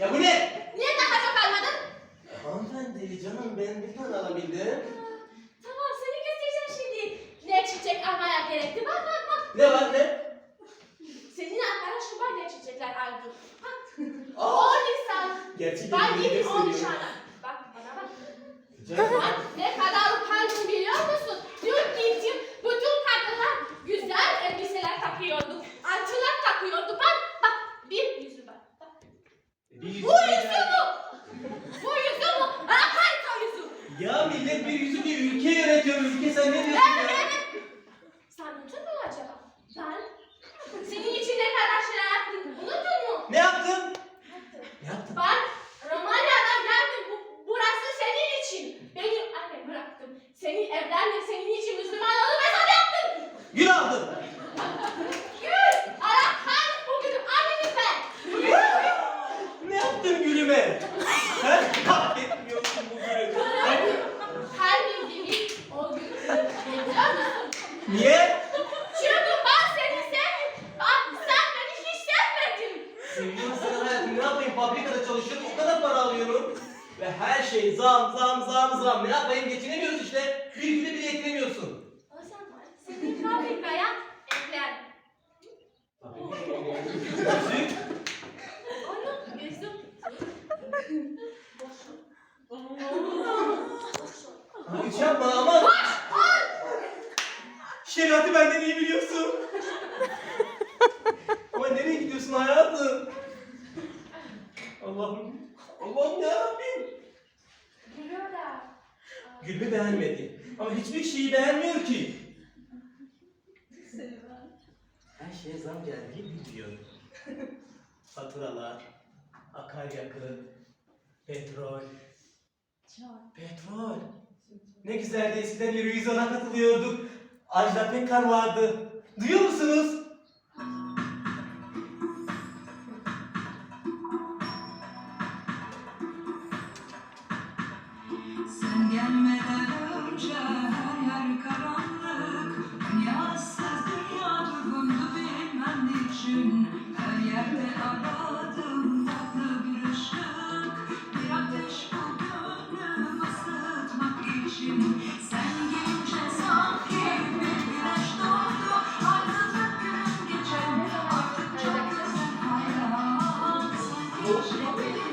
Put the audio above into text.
Ya bu ne? Niye daha çok almadın? Hanımefendi canım ben bir tane alabildim. Tamam seni göstereceğim şimdi. Ne çiçek almaya gerekti. Bak bak bak. Ne var ne? Senin arkadaşın var ne çiçekler aldı. Bak. Aa! 10 Nisan. Gerçekten Ben gittim 10 gösteriyor. Nisan'a. Bak bana bak. Canım. Ben ne kadar utandım biliyor musun? Dün gittim bütün kadınlar güzel elbiseler takıyordu. Altınlar takıyordu. Bak bak bir yüzü bak. bak. Bir yüzü Bu yüzü güzel. mü? Bu yüzü mü? Harika yüzü. Ya millet bir yüzü yönetiyor. Ülke sen ne diyorsun ya? Niye? Çünkü ben seni sevdim. Ben, sen beni hiç sevmedin. Seviyorsan hayatım ne yapayım fabrikada çalışıyorum o kadar para alıyorum. Ve her şey zam zam zam zam ne yapayım geçinemiyoruz işte. Bir günde bile yetinemiyorsun. O zaman senin fabrikaya ekler. Yüzük. Onu yüzüm. Ha, Hiç yapma aman. Şeriatı benden iyi biliyorsun. Ama nereye gidiyorsun hayatım? Allah'ım. Allah'ım yarabbim. Gülüyorlar. Gülümü beğenmedi. Ama hiçbir şeyi beğenmiyor ki. Her şeye zam geldiği biliyor. Faturalar, akaryakıt, petrol. Petrol. Ne güzeldi eskiden Eurovision'a katılıyorduk. Ajda Pekkan vardı. Duyuyor musunuz? Don't you.